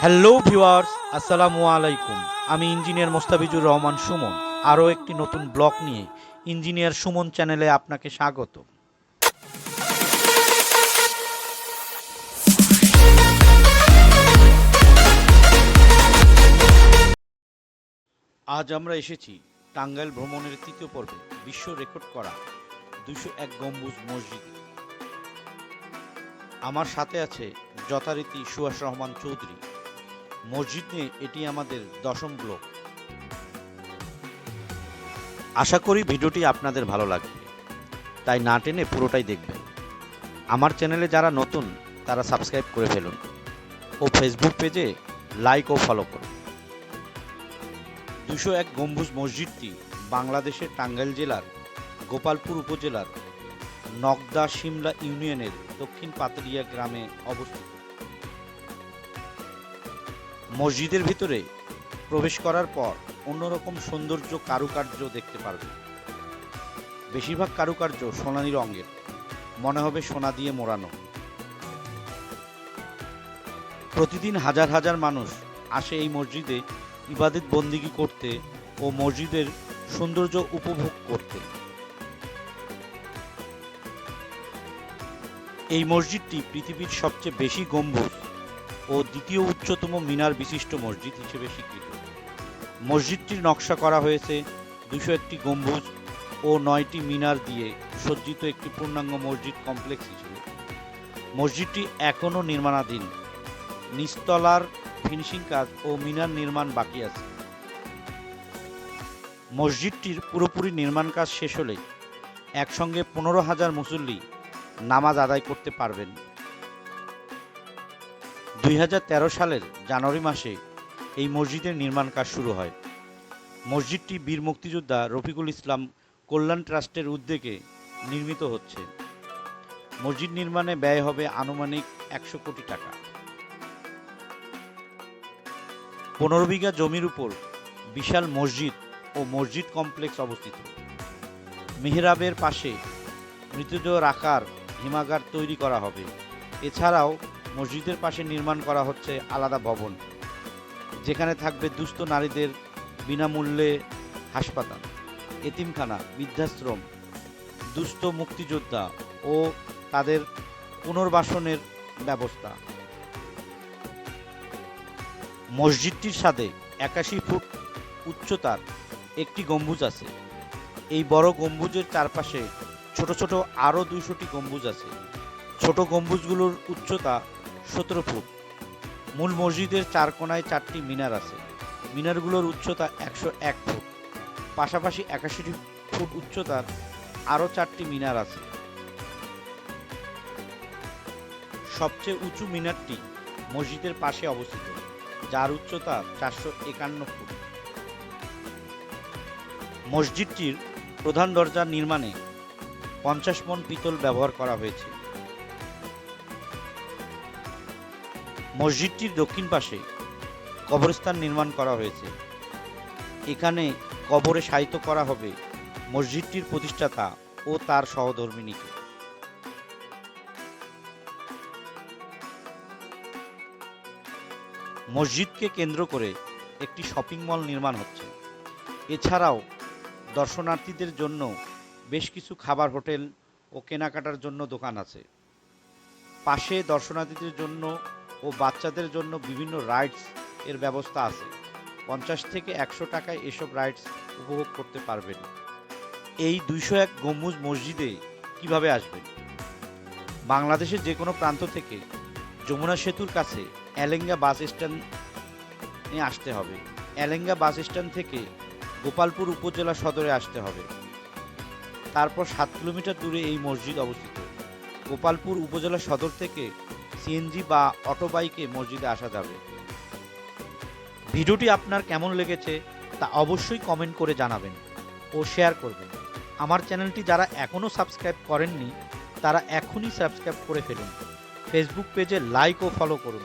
Hello viewers আসসালামু আলাইকুম। আমি ইঞ্জিনিয়ার মোস্তাফিজুর রহমান সুমন। আরও একটি নতুন ব্লগ নিয়ে ইঞ্জিনিয়ার সুমন চ্যানেলে আপনাকে স্বাগত। আজ আমরা এসেছি টাঙ্গাইল ভ্রমণের তৃতীয় পর্বে বিশ্ব রেকর্ড করা দুশো এক গম্বুজ মসজিদ। আমার সাথে আছে যথারীতি সুহাস রহমান চৌধুরী। মসজিদ নিয়ে এটি আমাদের দশম ব্লক। আশা করি ভিডিওটি আপনাদের ভালো লাগবে। তাই না টেনে পুরোটাই দেখবেন। আমার চ্যানেলে যারা নতুন, তারা সাবস্ক্রাইব করে ফেলুন। ও ফেসবুক পেজে লাইক ও ফলো করুন। দুশো এক গম্বুজ মসজিদটি বাংলাদেশের টাঙ্গাইল জেলার গোপালপুর উপজেলার নগদা সিমলা ইউনিয়নের দক্ষিণ পাতলিয়া গ্রামে অবস্থিত। মসজিদের ভিতরে প্রবেশ করার পর অন্যরকম সৌন্দর্য কারুকার্য দেখতে পারবে। বেশিরভাগ কারুকার্য সোনালি রঙের, মনে হবে সোনা দিয়ে মোড়ানো। প্রতিদিন হাজার হাজার মানুষ আসে এই মসজিদে ইবাদত বন্দিগি করতে ও মসজিদের সৌন্দর্য উপভোগ করতে। এই মসজিদটি পৃথিবীর সবচেয়ে বেশি গম্বুজ ও দ্বিতীয় উচ্চতম মিনার বিশিষ্ট মসজিদ হিসেবে স্বীকৃত। মসজিদটির নকশা করা হয়েছে দুশো একটি গম্বুজ ও নয়টি মিনার দিয়ে সজ্জিত একটি পূর্ণাঙ্গ মসজিদ কমপ্লেক্স হিসেবে। মসজিদটি এখনও নির্মাণাধীন। নিচতলার ফিনিশিং কাজ ও মিনার নির্মাণ বাকি আছে। মসজিদটির পুরোপুরি নির্মাণ কাজ শেষ হলে একসঙ্গে পনেরো হাজার মুসল্লি নামাজ আদায় করতে পারবেন। দুই হাজার তেরো সালের জানুয়ারি মাসে এই মসজিদের নির্মাণ কাজ শুরু হয়। মসজিদটি বীর মুক্তিযোদ্ধা রফিকুল ইসলাম কল্যাণ ট্রাস্টের উদ্যোগে নির্মিত হচ্ছে। মসজিদ নির্মাণে ব্যয় হবে আনুমানিক একশো কোটি টাকা। পনেরো বিঘা জমির উপর বিশাল মসজিদ ও মসজিদ কমপ্লেক্স অবস্থিত। মেহরাবের পাশে মৃতদেহ রাখার হিমাগার তৈরি করা হবে। এছাড়াও মসজিদের পাশে নির্মাণ করা হচ্ছে আলাদা ভবন, যেখানে থাকবে দুস্থ নারীদের বিনামূল্যে হাসপাতাল, এতিমখানা, বৃদ্ধাশ্রম, দুস্থ মুক্তিযোদ্ধা ও তাদের পুনর্বাসনের ব্যবস্থা। মসজিদটির সাথে একাশি ফুট উচ্চতার একটি গম্বুজ আছে। এই বড় গম্বুজের চারপাশে ছোট ছোট আরও দুইশোটি গম্বুজ আছে। ছোট গম্বুজগুলোর উচ্চতা সতেরো ফুট। মূল মসজিদের চার কোনায় চারটি মিনার আছে। মিনারগুলোর উচ্চতা একশো এক ফুট। পাশাপাশি একাশিটি ফুট উচ্চতার আরও চারটি মিনার আছে। সবচেয়ে উঁচু মিনারটি মসজিদের পাশে অবস্থিত। যার উচ্চতা চারশো একান্ন ফুট। মসজিদটির প্রধান দরজার নির্মাণে পঞ্চাশ মন পিতল ব্যবহার করা হয়েছে। মসজিদটির দক্ষিণ পাশে কবরস্থান নির্মাণ করা হয়েছে। এখানে কবরে শায়িত করা হবে মসজিদটির প্রতিষ্ঠাতা ও তার সহধর্মিনীকে। মসজিদকে কেন্দ্র করে একটি শপিং মল নির্মাণ হচ্ছে। এছাড়াও দর্শনার্থীদের জন্য বেশ কিছু খাবার, হোটেল ও কেনাকাটার জন্য দোকান আছে। পাশে দর্শনার্থীদের জন্য ও বাচ্চাদের জন্য বিভিন্ন রাইডস এর ব্যবস্থা আছে। পঞ্চাশ থেকে একশো টাকায় এসব রাইডস উপভোগ করতে পারবেন। এই দুইশো এক গম্বুজ মসজিদে কীভাবে আসবেন? বাংলাদেশের যে কোনো প্রান্ত থেকে যমুনা সেতুর কাছে এলেঙ্গা বাস স্ট্যান্ডে আসতে হবে। এলেঙ্গা বাস স্ট্যান্ড থেকে গোপালপুর উপজেলা সদরে আসতে হবে। তারপর সাত কিলোমিটার দূরে এই মসজিদ অবস্থিত। গোপালপুর উপজেলা সদর থেকে সিএনজি বা অটো বাইকে মসজিদে আসা যাবে। ভিডিওটি আপনার কেমন লেগেছে তা অবশ্যই কমেন্ট করে জানাবেন ও শেয়ার করবেন। আমার চ্যানেলটি যারা এখনও সাবস্ক্রাইব করেননি, তারা এখনই সাবস্ক্রাইব করে ফেলুন। ফেসবুক পেজে লাইক ও ফলো করুন।